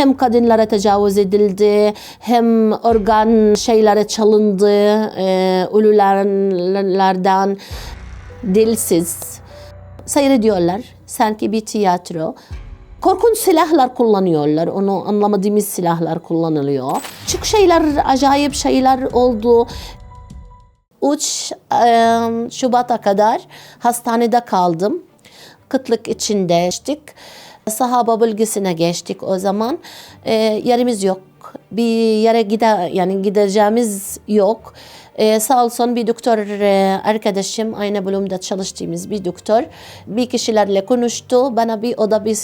hem kadınlara tecavüz edildi hem organ şeylere çalındı e, ölülerden dilsiz seyrediyorlar sanki bir tiyatro. Korkunç silahlar kullanıyorlar. Onu anlamadığımız silahlar kullanılıyor. Çok şeyler, acayip şeyler oldu. 3 Şubat'a kadar hastanede kaldım. Kıtlık içinde geçtik. Sahaba bölgesine geçtik o zaman. E, yerimiz yok. Bir yere gide yani gideceğimiz yok. Ee, sağ olsun bir doktor e, arkadaşım aynı bölümde çalıştığımız bir doktor bir kişilerle konuştu. Bana bir oda bir,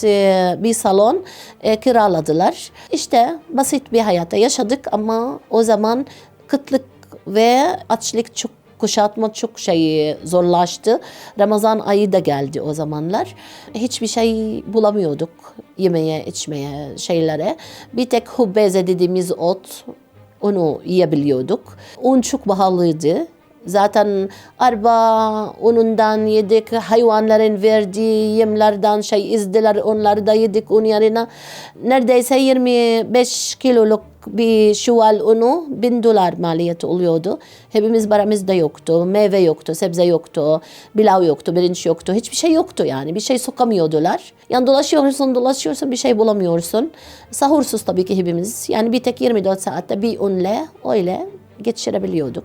bir salon e, kiraladılar. İşte basit bir hayata yaşadık ama o zaman kıtlık ve açlık çok kuşatma çok şey zorlaştı. Ramazan ayı da geldi o zamanlar. Hiçbir şey bulamıyorduk yemeye, içmeye, şeylere. Bir tek hubbeze dediğimiz ot onu yiyebiliyorduk. Un çok pahalıydı. Zaten araba unundan yedik, hayvanların verdiği yemlerden şey izdiler onları da yedik un yerine. Neredeyse 25 kiloluk bir şuval unu bin dolar maliyeti oluyordu. Hepimiz paramız da yoktu. Meyve yoktu, sebze yoktu, pilav yoktu, pirinç yoktu. Hiçbir şey yoktu yani. Bir şey sokamıyordular. Yani dolaşıyorsun, dolaşıyorsun bir şey bulamıyorsun. Sahursuz tabii ki hepimiz. Yani bir tek 24 saatte bir unle öyle geçirebiliyorduk.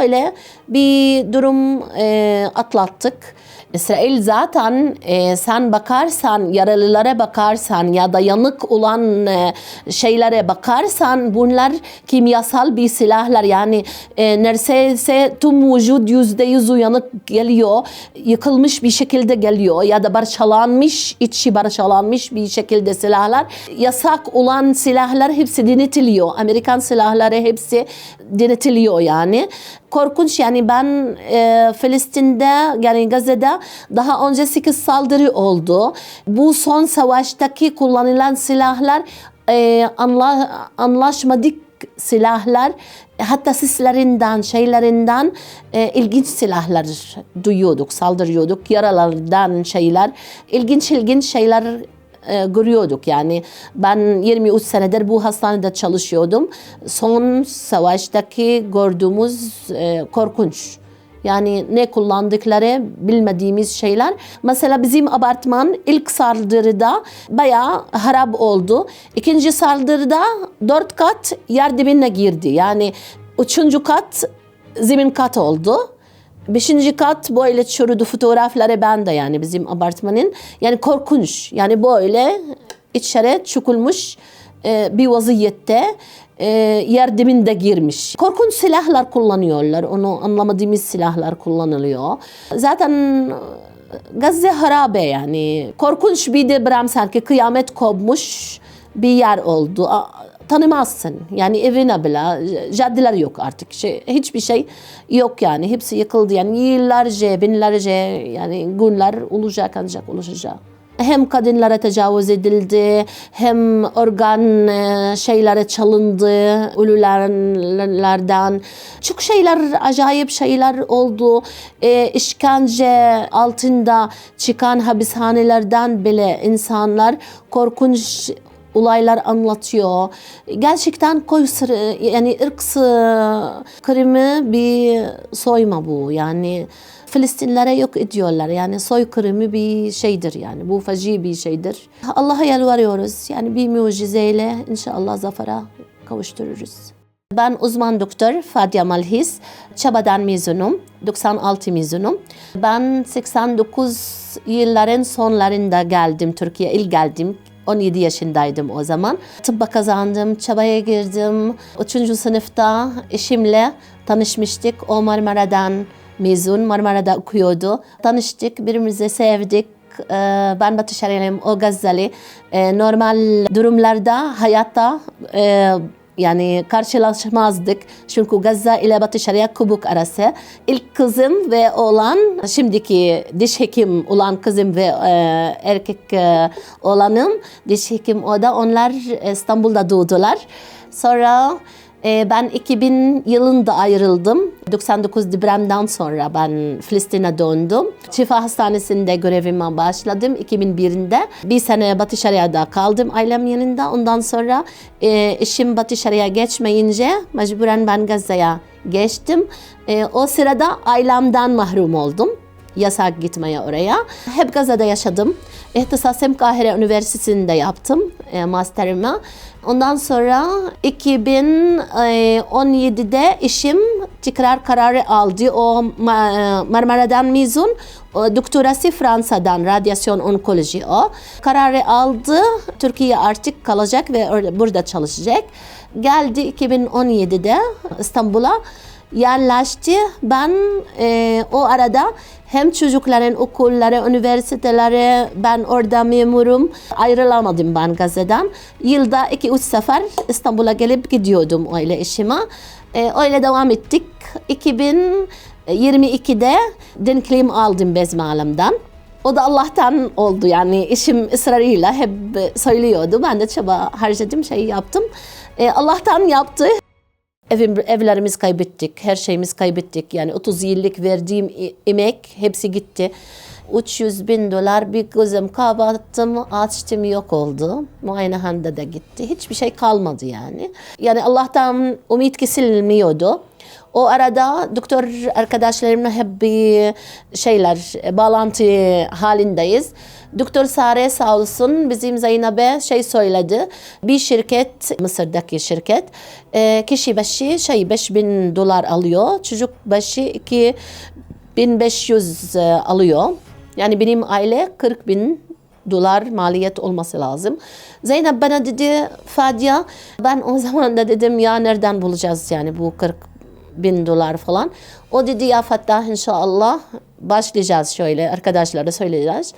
Öyle bir durum e, atlattık. İsrail zaten e, sen bakarsan, yaralılara bakarsan ya da yanık olan e, şeylere bakarsan bunlar kimyasal bir silahlar. Yani e, neredeyse tüm vücut yüzde yüz uyanık geliyor. Yıkılmış bir şekilde geliyor ya da parçalanmış, içi parçalanmış bir şekilde silahlar. Yasak olan silahlar hepsi denetiliyor. Amerikan silahları hepsi denetiliyor yani korkunç yani ben e, Filistin'de yani Gazze'de daha önce 8 saldırı oldu. Bu son savaştaki kullanılan silahlar e, anla, anlaşmadık silahlar hatta sislerinden şeylerinden e, ilginç silahlar duyuyorduk, saldırıyorduk. Yaralardan şeyler, ilginç ilginç şeyler e, görüyorduk. Yani ben 23 senedir bu hastanede çalışıyordum. Son savaştaki gördüğümüz e, korkunç. Yani ne kullandıkları bilmediğimiz şeyler. Mesela bizim apartman ilk saldırıda bayağı harap oldu. İkinci saldırıda dört kat yer dibine girdi. Yani üçüncü kat zemin kat oldu. Beşinci kat böyle çürüdü fotoğrafları bende yani bizim apartmanın. Yani korkunç. Yani böyle içeri çukulmuş e, bir vaziyette e, yer dibinde girmiş. Korkunç silahlar kullanıyorlar. Onu anlamadığımız silahlar kullanılıyor. Zaten Gazze harabe yani. Korkunç bir deprem sanki kıyamet kopmuş bir yer oldu tanımazsın. Yani evine bile caddeler yok artık. Şey, hiçbir şey yok yani. Hepsi yıkıldı yani yıllarca, binlerce yani günler olacak ancak olacak. Hem kadınlara tecavüz edildi, hem organ e, şeylere çalındı, ölülerden. Çok şeyler, acayip şeyler oldu. E, işkence altında çıkan hapishanelerden bile insanlar korkunç olaylar anlatıyor. Gerçekten koy sırrı yani ırksı kırımı bir soyma bu. Yani Filistinlere yok ediyorlar. Yani soykırımı bir şeydir yani. Bu faci bir şeydir. Allah'a yalvarıyoruz. Yani bir mucizeyle inşallah zafere kavuştururuz. Ben uzman doktor Fadia Malhis. Çaba'dan mezunum. 96 mezunum. Ben 89 yılların sonlarında geldim Türkiye. İlk geldim 17 yaşındaydım o zaman. Tıbba kazandım, çabaya girdim. Üçüncü sınıfta eşimle tanışmıştık. O Marmara'dan mezun, Marmara'da okuyordu. Tanıştık, birbirimizi sevdik. Ee, ben Batı Şeriliyim, o Gazali. Ee, normal durumlarda hayatta e, yani karşılaşmazdık. Çünkü Gazze ile Batı Şeria kubuk arası. İlk kızım ve oğlan, şimdiki diş hekim olan kızım ve e, erkek e, oğlanım diş hekim o da onlar İstanbul'da doğdular. Sonra E, ben 2000 yılında ayrıldım. 99 depremden sonra ben Filistin'e döndüm. Şifa Hastanesi'nde görevime başladım 2001'de. Bir sene Batı Şeria'da kaldım ailem yanında. Ondan sonra e, işim Batı Şeria geçmeyince mecburen ben Gazze'ye geçtim. E, o sırada ailemden mahrum oldum yasak gitmeye oraya. Hep Gazze'de yaşadım. İhtisasım Kahire Üniversitesi'nde yaptım e, masterimi. Ondan sonra 2017'de işim tekrar kararı aldı. O Ma- Marmara'dan mezun, doktorası Fransa'dan radyasyon onkoloji o. Kararı aldı. Türkiye artık kalacak ve burada çalışacak. Geldi 2017'de İstanbul'a yerleşti. Ben e, o arada hem çocukların okulları, üniversiteleri, ben orada memurum. Ayrılamadım ben Gazze'den. Yılda iki üç sefer İstanbul'a gelip gidiyordum öyle işime. E, öyle devam ettik. 2022'de denkliğim aldım Bezmi Alem'den. O da Allah'tan oldu yani işim ısrarıyla hep söylüyordu. Ben de çaba harcadım, şey yaptım. E, Allah'tan yaptı. Evim, evlerimiz kaybettik, her şeyimiz kaybettik. Yani 30 yıllık verdiğim emek hepsi gitti. 300 bin dolar bir gözüm kapattım, açtım yok oldu. Muayenehanede de gitti. Hiçbir şey kalmadı yani. Yani Allah'tan umut kesilmiyordu. O arada doktor arkadaşlarımla hep bir şeyler, bağlantı halindeyiz. Doktor Sare sağ olsun bizim Zeynep'e şey söyledi. Bir şirket, Mısır'daki şirket, e, kişi başı şey 5000 dolar alıyor. Çocuk başı 2500 e, alıyor. Yani benim aile 40 bin dolar maliyet olması lazım. Zeynep bana dedi Fadia ben o zaman da dedim ya nereden bulacağız yani bu 40 bin dolar falan. O dedi ya Fattah inşallah başlayacağız şöyle arkadaşlara söyleyeceğiz.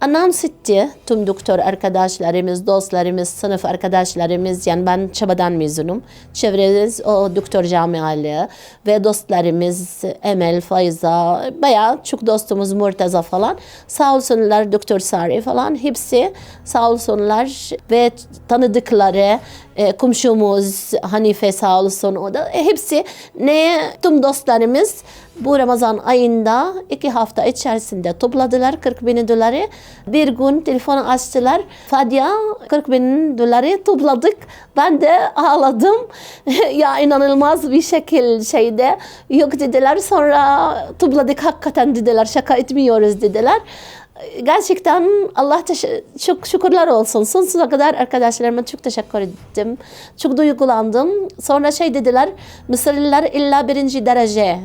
Anons etti tüm doktor arkadaşlarımız, dostlarımız, sınıf arkadaşlarımız yani ben çabadan mezunum. Çevremiz o doktor camialı ve dostlarımız Emel, Fayza, bayağı çok dostumuz Murtaza falan. Sağ olsunlar doktor Sari falan hepsi sağ olsunlar ve tanıdıkları e, komşumuz Hanife sağ olsun o da e, hepsi ne tüm dostlarımız bu Ramazan ayında iki hafta içerisinde topladılar 40 bin doları. Bir gün telefonu açtılar. Fadia 40 bin doları topladık. Ben de ağladım. ya inanılmaz bir şekil şeyde. Yok dediler sonra topladık hakikaten dediler. Şaka etmiyoruz dediler gerçekten Allah çok şükürler olsun. Sonsuza kadar arkadaşlarıma çok teşekkür ettim. Çok duygulandım. Sonra şey dediler, Mısırlılar illa birinci derece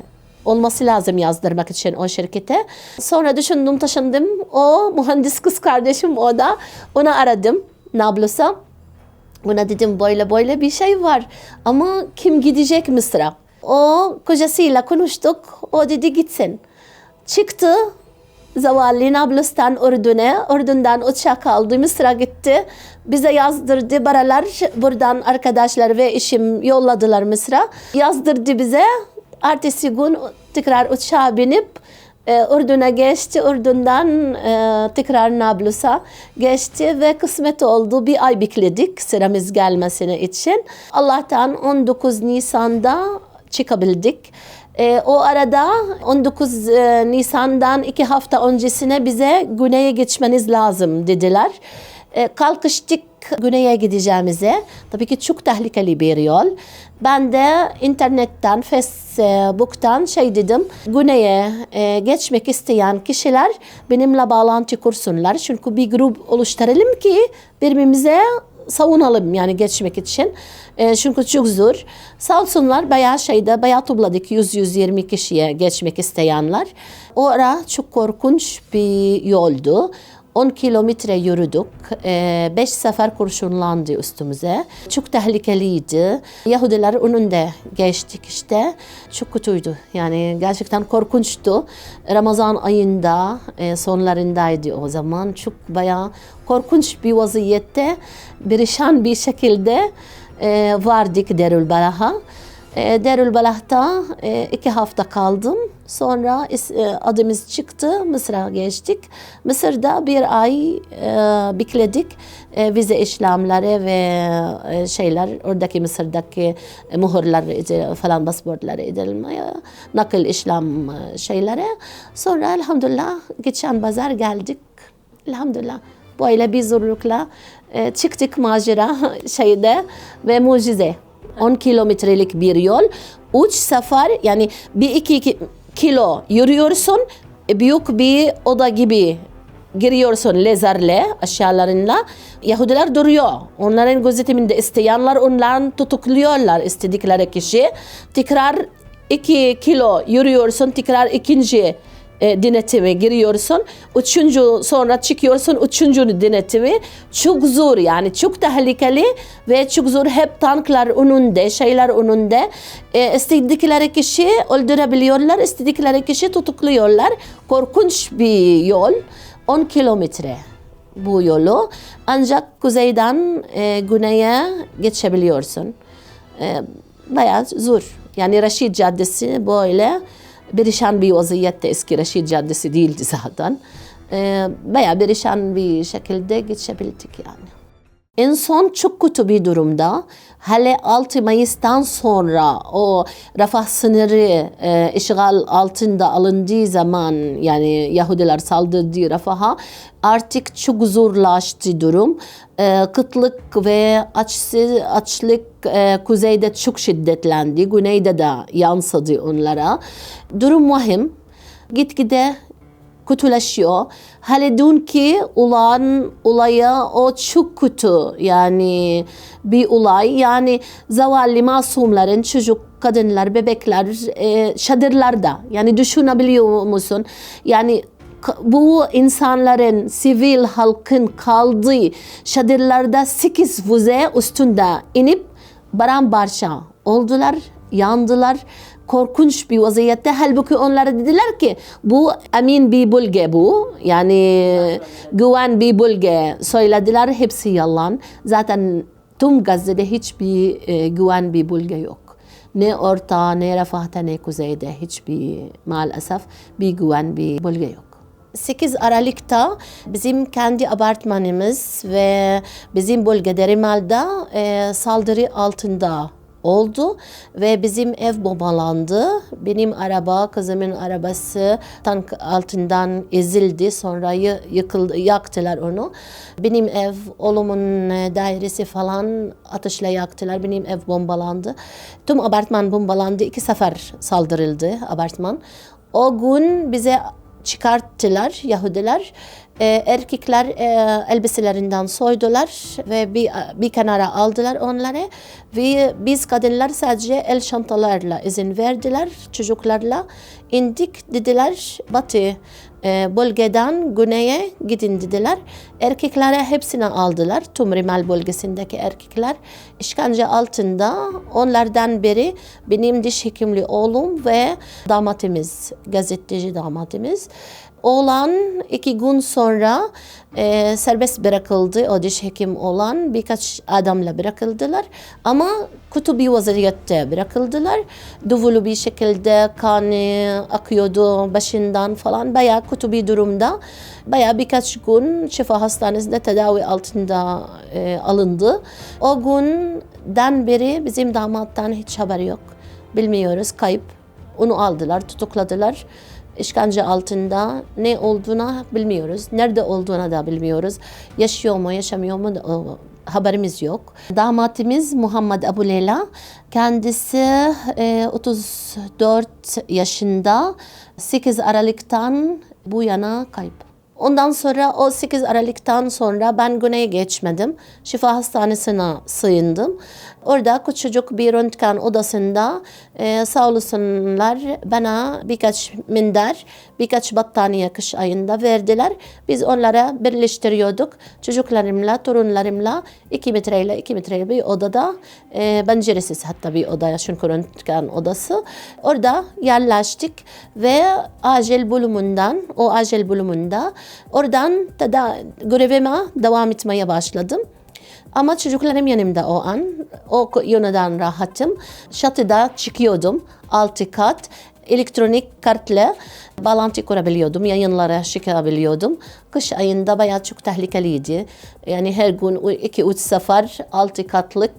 olması lazım yazdırmak için o şirkete. Sonra düşündüm taşındım. O mühendis kız kardeşim o da. Onu aradım Nablus'a. Ona dedim böyle böyle bir şey var. Ama kim gidecek Mısır'a? O kocasıyla konuştuk. O dedi gitsin. Çıktı. Zavallı Nablus'tan Ürdün'e, Ürdün'den uçak aldı, Mısır'a gitti. Bize yazdırdı paralar. Buradan arkadaşlar ve işim yolladılar Mısır'a. Yazdırdı bize. Ertesi gün tekrar uçağa binip e, Ürdün'e geçti. Ürdün'den e, tekrar Nablus'a geçti ve kısmet oldu. Bir ay bekledik sıramız gelmesine için. Allah'tan 19 Nisan'da çıkabildik. E, o arada 19 e, Nisan'dan iki hafta öncesine bize güneye geçmeniz lazım dediler. E, kalkıştık güneye gideceğimize. Tabii ki çok tehlikeli bir yol. Ben de internetten, Facebook'tan şey dedim. Güneye e, geçmek isteyen kişiler benimle bağlantı kursunlar. Çünkü bir grup oluşturalım ki birbirimize savunalım yani geçmek için. E, çünkü çok zor. Sağ olsunlar bayağı şeyde bayağı topladık 100-120 kişiye geçmek isteyenler. O ara çok korkunç bir yoldu. 10 kilometre yürüdük. 5 sefer kurşunlandı üstümüze. Çok tehlikeliydi. Yahudiler önünde geçtik işte. Çok kötüydü. Yani gerçekten korkunçtu. Ramazan ayında e, sonlarındaydı o zaman. Çok bayağı korkunç bir vaziyette, perişan bir şekilde e, vardık Derül Balah'a. E, Derül Balah'ta e, iki hafta kaldım. Sonra e, adımız çıktı, Mısır'a geçtik. Mısır'da bir ay e, bekledik. Vize işlemleri ve şeyler, oradaki Mısır'daki muhurlar falan pasaportları edilmeye, nakil işlem e, şeyleri. Sonra elhamdülillah geçen pazar geldik. Elhamdülillah. Böyle bir zorlukla çıktık macera şeyde ve mucize. 10 kilometrelik bir yol. Üç sefer yani bir iki ki- kilo yürüyorsun. e, Büyük bir oda gibi giriyorsun lezerle aşağılarında. Yahudiler duruyor. Onların gözetiminde isteyenler onların tutukluyorlar istedikleri kişi. Tekrar iki kilo yürüyorsun. Tekrar ikinci e, denetime giriyorsun. Üçüncü sonra çıkıyorsun. Üçüncü denetimi çok zor yani çok tehlikeli ve çok zor. Hep tanklar önünde, şeyler önünde. E, istedikleri kişi öldürebiliyorlar. istedikleri kişi tutukluyorlar. Korkunç bir yol. 10 kilometre bu yolu. Ancak kuzeyden e, güneye geçebiliyorsun. E, bayağı zor. Yani Reşit Caddesi böyle perişan bir vaziyette eski Reşit Caddesi değildi zaten. E, bayağı perişan bir şekilde geçebildik yani. En son çok kötü bir durumda. Hele 6 Mayıs'tan sonra o Rafah sınırı e, işgal altında alındığı zaman yani Yahudiler saldırdı Rafah'a artık çok zorlaştı durum. E, kıtlık ve açsız, açlık e, kuzeyde çok şiddetlendi. Güneyde de yansıdı onlara. Durum vahim. Gitgide kötüleşiyor. Hele dünkü olan olaya o çok kötü yani bir olay. Yani zavallı masumların çocuk kadınlar, bebekler e, çadırlarda. Yani düşünebiliyor musun? Yani bu insanların, sivil halkın kaldığı çadırlarda sekiz füze üstünde inip paramparça oldular, yandılar korkunç bir vaziyette. Halbuki onlara dediler ki bu emin bir bölge bu. Yani güven bir bölge söylediler. Hepsi yalan. Zaten tüm Gazze'de hiçbir e, güven bir bölge yok. Ne orta, ne refahta, ne kuzeyde hiçbir maalesef bir güven bir bölge yok. 8 Aralık'ta bizim kendi apartmanımız ve bizim bölgede Rimal'da e, saldırı altında oldu ve bizim ev bombalandı. Benim araba, kızımın arabası tank altından ezildi. Sonra yı- yıkıldı, yaktılar onu. Benim ev, oğlumun e, dairesi falan ateşle yaktılar. Benim ev bombalandı. Tüm apartman bombalandı. İki sefer saldırıldı apartman. O gün bize çıkarttılar Yahudiler. Ee, erkekler e, elbiselerinden soydular ve bir, bir kenara aldılar onları ve biz kadınlar sadece el çantalarla izin verdiler çocuklarla indik dediler batı e, bölgeden güneye gidin dediler. Erkeklere hepsini aldılar. Tüm Rimal bölgesindeki erkekler işkence altında. Onlardan biri benim diş hekimli oğlum ve damatımız, gazeteci damatımız. Oğlan iki gün sonra e, serbest bırakıldı. O diş hekim olan birkaç adamla bırakıldılar. Ama kötü bir vaziyette bırakıldılar. Duvulu bir şekilde kanı akıyordu başından falan. Bayağı kötü bir durumda. Bayağı birkaç gün şifa hastanesinde tedavi altında e, alındı. O günden beri bizim damattan hiç haberi yok. Bilmiyoruz kayıp. Onu aldılar, tutukladılar işkence altında ne olduğuna bilmiyoruz. Nerede olduğuna da bilmiyoruz. Yaşıyor mu, yaşamıyor mu haberimiz yok. Damatımız Muhammed Abu Leyla. Kendisi e, 34 yaşında. 8 Aralık'tan bu yana kayıp. Ondan sonra o 8 Aralık'tan sonra ben güneye geçmedim. Şifa Hastanesi'ne sığındım. Orada küçücük bir röntgen odasında e, sağ olsunlar bana birkaç minder, birkaç battaniye kış ayında verdiler. Biz onlara birleştiriyorduk. Çocuklarımla, torunlarımla 2 metreyle 2 metreyle bir odada e, penceresiz hatta bir odaya çünkü röntgen odası. Orada yerleştik ve acil bölümünden, o acil bölümünde oradan da görevime devam etmeye başladım. Ama çocuklarım yanımda o an. O yönden rahatım. Çatıda çıkıyordum. Altı kat. elektronik kartla bağlantı kurabiliyordum, yayınlara çıkabiliyordum. Kış ayında bayağı çok tehlikeliydi. Yani her gün 2-3 sefer altı katlık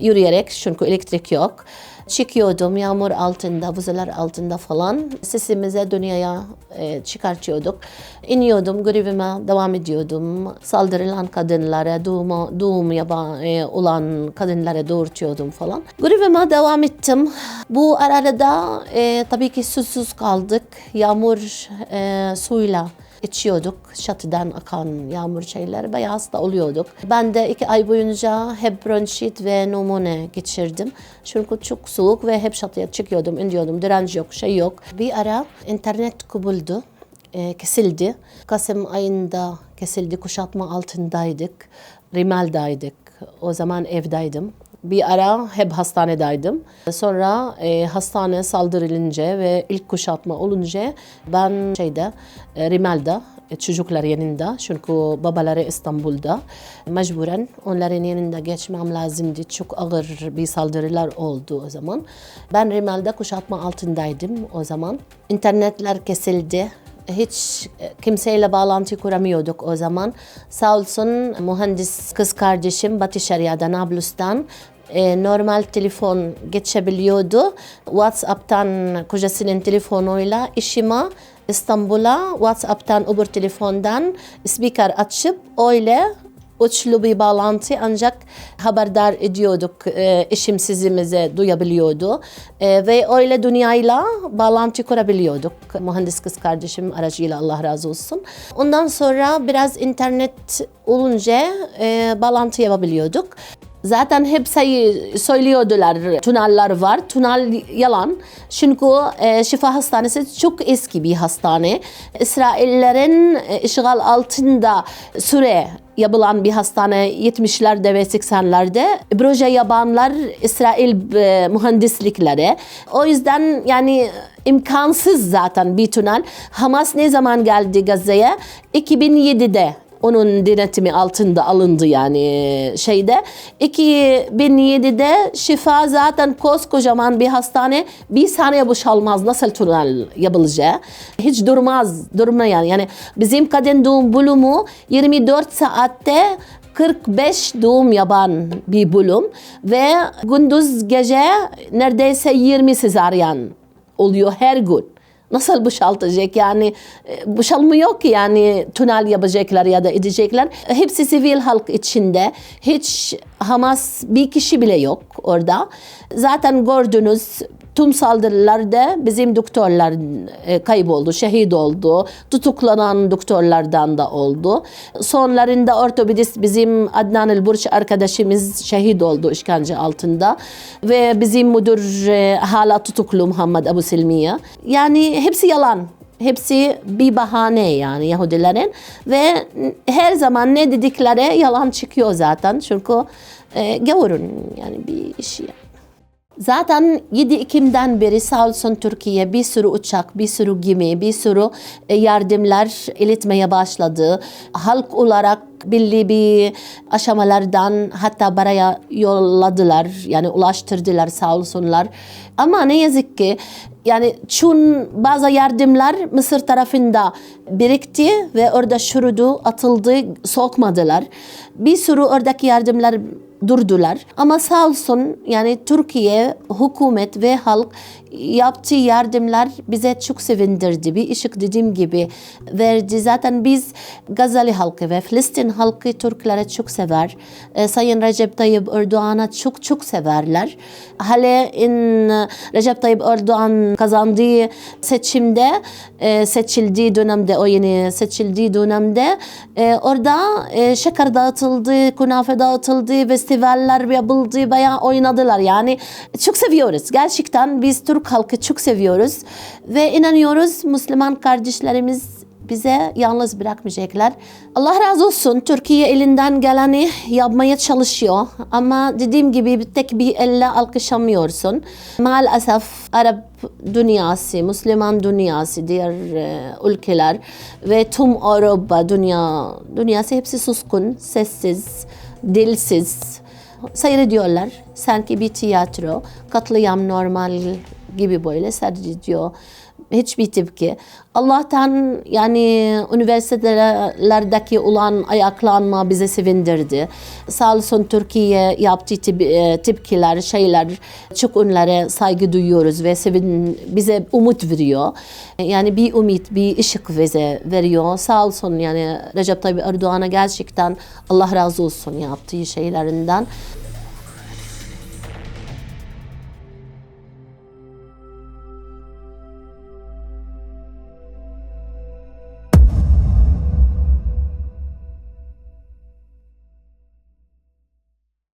yürüyerek çünkü elektrik yok. Çıkıyordum yağmur altında, buzalar altında falan. Sesimize dünyaya e, çıkartıyorduk. İniyordum, görevime devam ediyordum. Saldırılan kadınlara, doğum, doğum yaba, e, olan kadınlara doğurtuyordum falan. Görevime devam ettim. Bu arada e, tabii ki susuz kaldık. Yağmur e, suyla içiyorduk. Çatıdan akan yağmur şeyler bayağı hasta oluyorduk. Ben de iki ay boyunca hep bronşit ve numune geçirdim. Çünkü çok soğuk ve hep çatıya çıkıyordum, iniyordum. Direnç yok, şey yok. Bir ara internet kubuldu. E, kesildi. Kasım ayında kesildi. Kuşatma altındaydık. Rimel'daydık. O zaman evdaydım. Bir ara hep hastanedaydım. Sonra e, hastane saldırılınca ve ilk kuşatma olunca ben şeyde e, Rimel'de e, çocuklar yanında çünkü babaları İstanbul'da mecburen onların yanında geçmem lazımdı. Çok ağır bir saldırılar oldu o zaman. Ben Rimel'de kuşatma altındaydım o zaman. İnternetler kesildi hiç kimseyle bağlantı kuramıyorduk o zaman. Sağ olsun mühendis kız kardeşim Batı Şeria'da Nablus'tan e, normal telefon geçebiliyordu. WhatsApp'tan kocasının telefonuyla işime İstanbul'a WhatsApp'tan öbür telefondan speaker açıp öyle uçlu bir bağlantı ancak haberdar ediyorduk e, işimsizimizi duyabiliyordu E, ve öyle dünyayla bağlantı kurabiliyorduk mühendis kız kardeşim aracıyla Allah razı olsun. Ondan sonra biraz internet olunca e, bağlantı yapabiliyorduk. Zaten hep sayı söylüyordular tunaller var. Tunal yalan. Çünkü e, Şifa Hastanesi çok eski bir hastane. İsraillerin e, işgal altında süre yapılan bir hastane 70'lerde ve 80'lerde. Proje yapanlar İsrail e, mühendislikleri. O yüzden yani imkansız zaten bir tünel. Hamas ne zaman geldi Gazze'ye? 2007'de onun denetimi altında alındı yani şeyde. 2007'de Şifa zaten koskocaman bir hastane bir saniye boşalmaz nasıl tünel yapılacağı. Hiç durmaz, durmayan yani bizim kadın doğum bölümü 24 saatte 45 doğum yapan bir bölüm ve gündüz gece neredeyse 20 sezaryen oluyor her gün. Nasıl boşaltacak yani e, boşalmıyor ki yani tünel yapacaklar ya da edecekler. Hepsi sivil halk içinde. Hiç Hamas bir kişi bile yok orada. Zaten gördünüz tüm saldırılarda bizim doktorlar e, kayboldu, şehit oldu. Tutuklanan doktorlardan da oldu. Sonlarında ortopedist bizim Adnan El-Burç arkadaşımız şehit oldu işkence altında. Ve bizim müdür e, hala tutuklu Muhammed Abu Selmiye. Yani hepsi yalan. Hepsi bir bahane yani Yahudilerin ve her zaman ne dedikleri yalan çıkıyor zaten çünkü e, gavurun yani bir iş yani. Zaten 7 Ekim'den beri sağ olsun Türkiye bir sürü uçak, bir sürü gemi, bir sürü e, yardımlar iletmeye başladı. Halk olarak belli bir aşamalardan hatta baraya yolladılar. Yani ulaştırdılar sağ olsunlar. Ama ne yazık ki yani çün bazı yardımlar Mısır tarafında birikti ve orada şurudu, atıldı, sokmadılar. Bir sürü oradaki yardımlar durdular. Ama sağ olsun yani Türkiye hükümet ve halk yaptığı yardımlar bize çok sevindirdi. Bir ışık dediğim gibi verdi. Zaten biz Gazali halkı ve Filistin halkı Türklere çok sever. E, Sayın Recep Tayyip Erdoğan'a çok çok severler. Hele in Recep Tayyip Erdoğan kazandığı seçimde e, seçildiği dönemde o yeni seçildiği dönemde e, orada e, şeker dağıtıldı, kunafe dağıtıldı, festivaller yapıldı, bayağı oynadılar. Yani çok seviyoruz. Gerçekten biz Türk halkı çok seviyoruz ve inanıyoruz Müslüman kardeşlerimiz bize yalnız bırakmayacaklar. Allah razı olsun Türkiye elinden geleni yapmaya çalışıyor ama dediğim gibi tek bir elle alkışlamıyorsun. Maalesef Arap dünyası, Müslüman dünyası, diğer e, ülkeler ve tüm Avrupa dünya dünyası hepsi suskun, sessiz, dilsiz seyrediyorlar. Sanki bir tiyatro, katliam normal gibi böyle seyrediyor. Hiçbir tepki. Allah'tan yani üniversitelerdeki olan ayaklanma bize sevindirdi. Sağ olsun Türkiye yaptığı tep- tepkiler, şeyler, çok onlara saygı duyuyoruz ve sevin, bize umut veriyor. Yani bir umut, bir ışık bize veriyor. Sağ olsun yani Recep Tayyip Erdoğan'a gerçekten Allah razı olsun yaptığı şeylerinden.